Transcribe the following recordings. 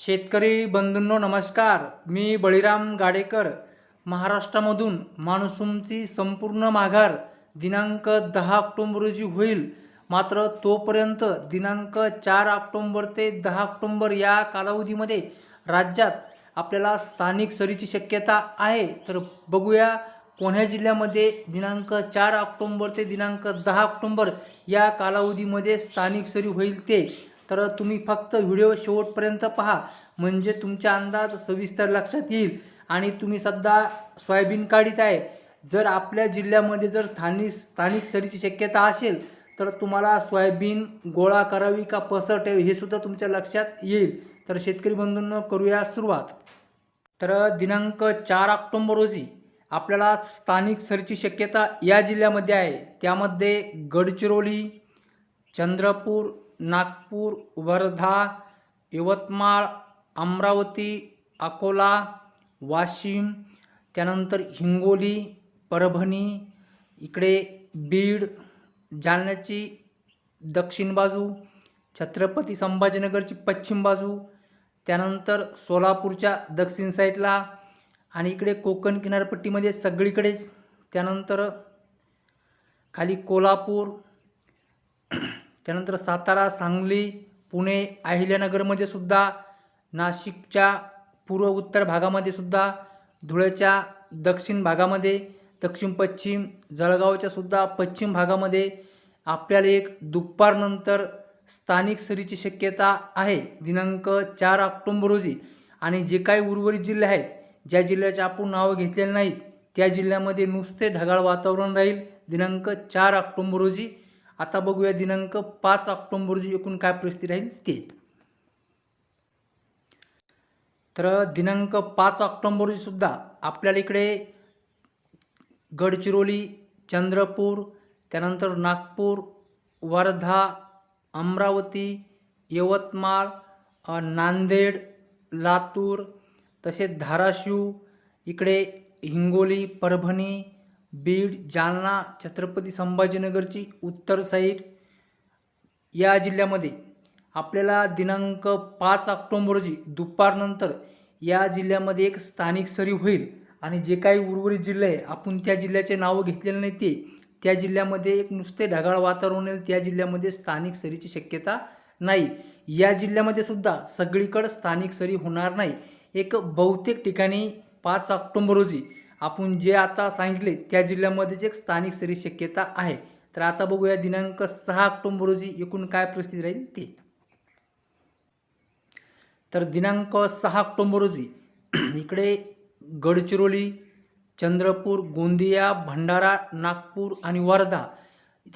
शेतकरी बंधूंनो नमस्कार. मी बळीराम गाडेकर. महाराष्ट्रामधून मान्सूनची संपूर्ण माघार दिनांक दहा ऑक्टोंबर रोजी होईल. मात्र तोपर्यंत दिनांक चार ऑक्टोंबर ते दहा ऑक्टोंबर या कालावधीमध्ये राज्यात आपल्याला स्थानिक सरीची शक्यता आहे. तर बघूया कोण्या जिल्ह्यामध्ये दिनांक चार ऑक्टोंबर ते दिनांक दहा ऑक्टोंबर या कालावधीमध्ये स्थानिक सरी होईल ते. तर तुम्ही फक्त व्हिडिओ शेवटपर्यंत पहा. म्हणजे तुमच्या अंदाज सविस्तर लक्षात येईल. आणि तुम्ही सध्या सोयाबीन काढीत आहे. जर आपल्या जिल्ह्यामध्ये जर स्थानिक स्थानिक सरीची शक्यता असेल तर तुम्हाला सोयाबीन गोळा करावी का पसर ठेवी हे सुद्धा तुमच्या लक्षात येईल. तर शेतकरी बंधूंनो करूया सुरुवात. तर दिनांक चार ऑक्टोंबर रोजी आपल्याला स्थानिक सरीची शक्यता या जिल्ह्यामध्ये आहे. त्यामध्ये गडचिरोली चंद्रपूर नागपूर वर्धा यवतमाळ अमरावती अकोला वाशिम त्यानंतर हिंगोली परभणी इकडे बीड जालन्याची दक्षिण बाजू छत्रपती संभाजीनगरची पश्चिम बाजू त्यानंतर सोलापूरच्या दक्षिण साईडला आणि इकडे कोकण किनारपट्टीमध्ये सगळीकडेच त्यानंतर खाली कोल्हापूर त्यानंतर सातारा सांगली पुणे अहिल्यानगरमध्ये सुद्धा नाशिकच्या पूर्व उत्तर भागामध्ये सुद्धा धुळ्याच्या दक्षिण भागामध्ये दक्षिण पश्चिम जळगावच्या सुद्धा पश्चिम भागामध्ये आपल्याला एक दुपारनंतर स्थानिक सरीची शक्यता आहे. दिनांक चार ऑक्टोंबर रोजी. आणि जे काही उर्वरित जिल्हे आहेत ज्या जिल्ह्याचे आपण नावं घेतलेले नाहीत त्या जिल्ह्यामध्ये नुसते ढगाळ वातावरण राहील. दिनांक चार ऑक्टोंबर रोजी आता बघूया दिनांक पाच ऑक्टोंबर रोजी एकूण काय परिस्थिती राहील ते. तर दिनांक पाच ऑक्टोंबर रोजी सुद्धा आपल्याला इकडे गडचिरोली चंद्रपूर त्यानंतर नागपूर वर्धा अमरावती यवतमाळ नांदेड लातूर तसेच धाराशिव इकडे हिंगोली परभणी बीड जालना छत्रपती संभाजीनगरची उत्तर साईड. या जिल्ह्यामध्ये आपल्याला दिनांक पाच ऑक्टोंबर रोजी दुपारनंतर या जिल्ह्यामध्ये एक स्थानिक सरी होईल आणि जे काही उर्वरित जिल्हे आहे आपण त्या जिल्ह्याचे नावं घेतलेले नाही ते त्या जिल्ह्यामध्ये एक नुसते ढगाळ वातावरण येईल त्या जिल्ह्यामध्ये स्थानिक सरीची शक्यता नाही. या जिल्ह्यामध्ये सुद्धा सगळीकडं स्थानिक सरी होणार नाही. एक बहुतेक ठिकाणी पाच ऑक्टोंबर रोजी आपण जे आता सांगितले त्या जिल्ह्यामध्येच एक स्थानिक सरी शक्यता आहे. तर आता बघूया दिनांक सहा ऑक्टोंबर रोजी एकूण काय परिस्थिती राहील ते. तर दिनांक सहा ऑक्टोंबर रोजी इकडे गडचिरोली चंद्रपूर गोंदिया भंडारा नागपूर आणि वर्धा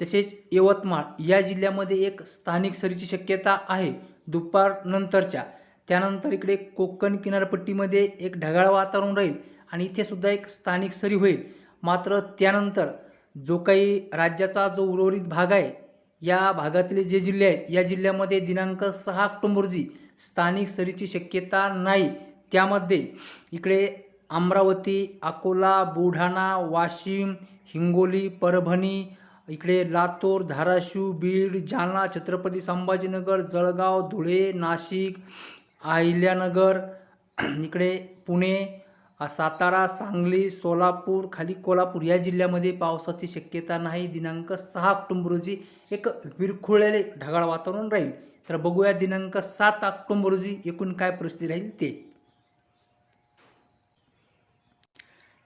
तसेच यवतमाळ या जिल्ह्यामध्ये एक स्थानिक सरीची शक्यता आहे दुपारनंतरच्या. त्यानंतर इकडे कोकण किनारपट्टीमध्ये एक ढगाळ वातावरण राहील. आणि इथे सुद्धा एक स्थानिक सरी होईल. मात्र त्यानंतर जो काही राज्याचा जो उर्वरित भाग आहे या भागातले जे जिल्हे आहेत या जिल्ह्यामध्ये दिनांक सहा ऑक्टोंबर रोजी स्थानिक सरीची शक्यता नाही. त्यामध्ये इकडे अमरावती अकोला बुलढाणा वाशिम हिंगोली परभणी इकडे लातूर धाराशिव बीड जालना छत्रपती संभाजीनगर जळगाव धुळे नाशिक अहिल्यानगर इकडे पुणे सातारा सांगली सोलापूर खाली कोल्हापूर या जिल्ह्यामध्ये पावसाची शक्यता नाही. दिनांक सहा ऑक्टोंबर रोजी एक विरखुळलेले ढगाळ वातावरण राहील. तर बघूया दिनांक सात ऑक्टोंबर रोजी एकूण काय परिस्थिती राहील ते.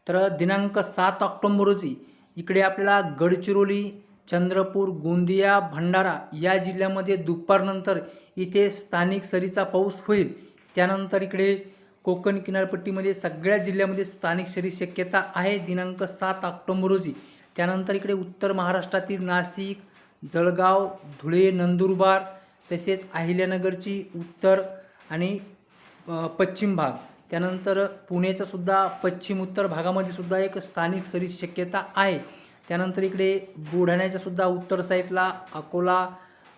तर दिनांक सात ऑक्टोंबर रोजी इकडे आपल्याला गडचिरोली चंद्रपूर गोंदिया भंडारा या जिल्ह्यामध्ये दुपारनंतर इथे स्थानिक सरीचा पाऊस होईल. त्यानंतर इकडे कोकण किनारपट्टीमध्ये सगळ्या जिल्ह्यामध्ये स्थानिक शरी शक्यता आहे. दिनांक सात ऑक्टोंबर रोजी. त्यानंतर इकडे उत्तर महाराष्ट्रातील नाशिक जळगाव धुळे नंदुरबार तसेच अहिल्यानगरची उत्तर आणि पश्चिम भाग. त्यानंतर पुण्याचा सुद्धा पश्चिम उत्तर भागामध्ये सुद्धा एक स्थानिक सरीची शक्यता आहे. त्यानंतर इकडे बुलढाण्याच्या सुद्धा उत्तर साईडला अकोला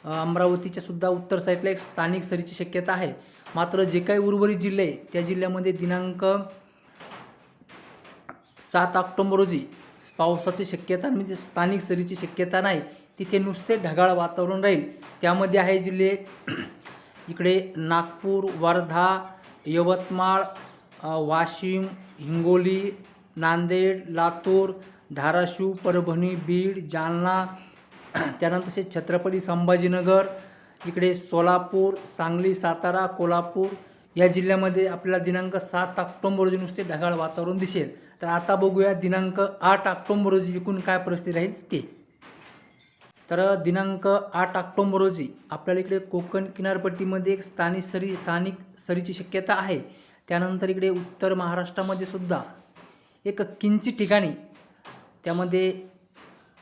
अमरावतीच्या सुद्धा उत्तर साईडला एक स्थानिक सरीची शक्यता आहे. मात्र जे काही उर्वरित जिल्हे त्या जिल्ह्यामध्ये दिनांक सात ऑक्टोंबर रोजी पावसाची शक्यता म्हणजे स्थानिक सरीची शक्यता नाही. तिथे नुसते ढगाळ वातावरण राहील. त्यामध्ये आहे जिल्हे इकडे नागपूर वर्धा यवतमाळ वाशिम हिंगोली नांदेड लातूर धाराशिव परभणी बीड जालना त्यानंतर तसेच छत्रपती संभाजीनगर इकडे सोलापूर सांगली सातारा कोल्हापूर या जिल्ह्यामध्ये आपल्याला दिनांक सात ऑक्टोंबर रोजी नुसते ढगाळ वातावरण दिसेल. तर आता बघूया दिनांक आठ ऑक्टोंबर रोजी एकूण काय परिस्थिती राहील ते. तर दिनांक आठ ऑक्टोंबर रोजी आपल्याला इकडे कोकण किनारपट्टीमध्ये एक स्थानिक सरी स्थानिक सरीची शक्यता आहे. त्यानंतर इकडे उत्तर महाराष्ट्रामध्ये सुद्धा एक किंचित ठिकाणी त्यामध्ये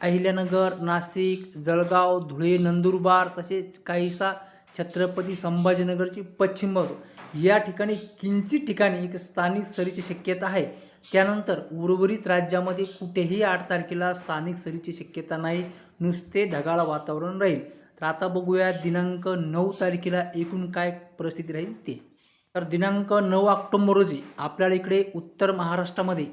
अहिल्यानगर नाशिक जळगाव धुळे नंदुरबार तसेच काहीसा छत्रपती संभाजीनगरची पश्चिम बाजू. या ठिकाणी किंचित ठिकाणी एक स्थानिक सरीची शक्यता आहे. त्यानंतर उर्वरित राज्यामध्ये कुठेही आठ तारखेला स्थानिक सरीची शक्यता नाही. नुसते ढगाळ वातावरण राहील. तर आता बघूया दिनांक नऊ तारखेला एकूण काय परिस्थिती राहील ते. तर दिनांक नऊ ऑक्टोबर रोजी आपल्याला इकडे उत्तर महाराष्ट्रामध्ये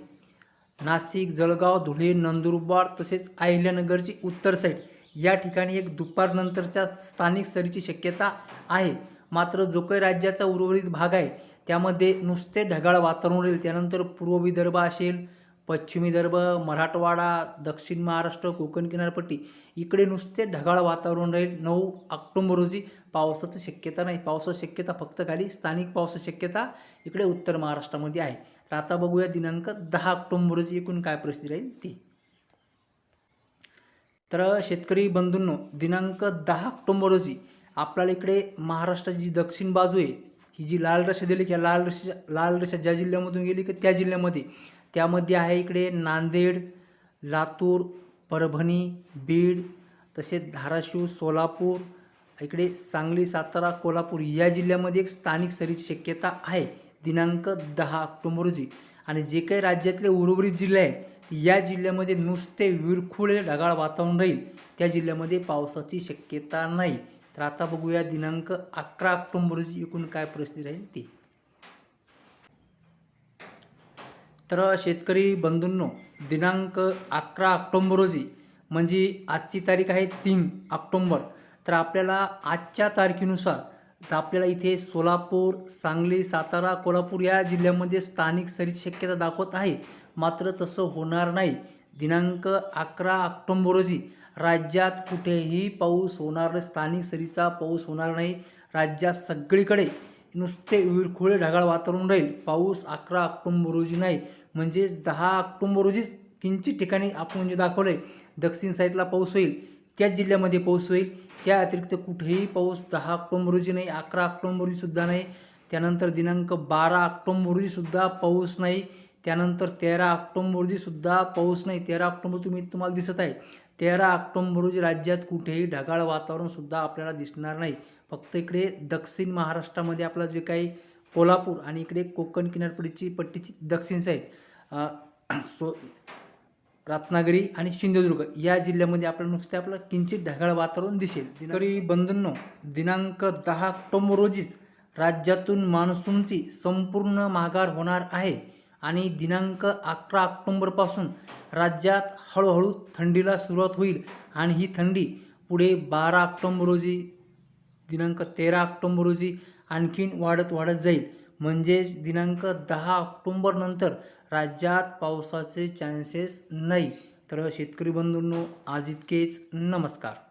नाशिक जळगाव धुळे नंदुरबार तसेच अहिल्यानगरची उत्तर साईड. या ठिकाणी एक दुपारनंतरच्या स्थानिक सरीची शक्यता आहे. मात्र जो काही राज्याचा उर्वरित भाग आहे त्यामध्ये नुसते ढगाळ वातावरण राहील त्यानंतर पूर्व विदर्भ असेल पश्चिम विदर्भ मराठवाडा दक्षिण महाराष्ट्र कोकण किनारपट्टी इकडे नुसते ढगाळ वातावरण राहील. नऊ ऑक्टोंबर रोजी पावसाची शक्यता नाही. पावसाची शक्यता फक्त खाली स्थानिक पावसाची शक्यता इकडे उत्तर महाराष्ट्रामध्ये आहे. तर आता बघूया दिनांक दहा ऑक्टोबर रोजी एकूण काय परिस्थिती राहील ती. तर शेतकरी बंधूंनो दिनांक दहा ऑक्टोंबर रोजी आपल्याला इकडे महाराष्ट्राची जी दक्षिण बाजू आहे ही जी लाल रेषा दिली की लाल रेषा लाल रेषा ज्या जिल्ह्यामधून गेली की त्या जिल्ह्यामध्ये त्यामध्ये आहे इकडे नांदेड लातूर परभणी बीड तसेच धाराशिव सोलापूर इकडे सांगली सातारा कोल्हापूर या जिल्ह्यामध्ये एक स्थानिक सरीची शक्यता आहे. दिनांक दहा ऑक्टोंबर रोजी. आणि जे काही राज्यातले उर्वरित जिल्हे आहेत या जिल्ह्यामध्ये नुसते विरखुळे ढगाळ वातावरण राहील. त्या जिल्ह्यामध्ये पावसाची शक्यता नाही. तर आता बघूया दिनांक अकरा ऑक्टोंबर रोजी एकूण काय परिस्थिती राहील ती. तर शेतकरी बंधूंनो दिनांक अकरा ऑक्टोंबर रोजी म्हणजे आजची तारीख आहे तीन ऑक्टोंबर. तर आपल्याला आजच्या तारखेनुसार तर आपल्याला इथे सोलापूर सांगली सातारा कोल्हापूर या जिल्ह्यामध्ये स्थानिक सरीत शक्यता दाखवत आहे. मात्र तसं होणार नाही. दिनांक अकरा ऑक्टोंबर रोजी राज्यात कुठेही पाऊस होणार नाही. स्थानिक सरीचा पाऊस होणार नाही. राज्यात सगळीकडे नुसते विरखुळे ढगाळ वातावरण राहील. पाऊस अकरा ऑक्टोंबर रोजी नाही म्हणजेच दहा ऑक्टोंबर रोजीच किंचित ठिकाणी आपण जे दाखवलं आहे दक्षिण साईडला पाऊस होईल. त्याच जिल्ह्यामध्ये पाऊस होईल. त्या अतिरिक्त कुठेही पाऊस दहा ऑक्टोंबर रोजी नाही अकरा ऑक्टोंबर रोजीसुद्धा नाही. त्यानंतर दिनांक बारा ऑक्टोंबर रोजीसुद्धा पाऊस नाही. त्यानंतर तेरा ऑक्टोंबर रोजीसुद्धा पाऊस नाही. तेरा ऑक्टोंबर तुम्ही तुम्हाला दिसत आहे. तेरा ऑक्टोंबर रोजी राज्यात कुठेही ढगाळ वातावरणसुद्धा आपल्याला दिसणार नाही. फक्त इकडे दक्षिण महाराष्ट्रामध्ये आपलं जे काही कोल्हापूर आणि इकडे कोकण किनारपट्टीची पट्टीची दक्षिण साईड सो रत्नागिरी आणि सिंधुदुर्ग या जिल्ह्यामध्ये आपल्याला नुसते आपलं किंचित ढगाळ वातावरण दिसेल. तरी बंधूंनो दिनांक दहा ऑक्टोबर रोजीच राज्यातून मान्सूनची संपूर्ण माघार होणार आहे आणि दिनांक अकरा ऑक्टोंबरपासून राज्यात हळूहळू थंडीला सुरुवात होईल आणि ही थंडी पुढे बारा ऑक्टोंबर रोजी दिनांक तेरा ऑक्टोंबर रोजी आणखीन वाढत वाढत जाईल. म्हणजेच दिनांक दहा ऑक्टोंबर नंतर राज्यात पावसाचे चान्सेस नाही. तर शेतकरी बंधूंनो आज इतकेच. नमस्कार.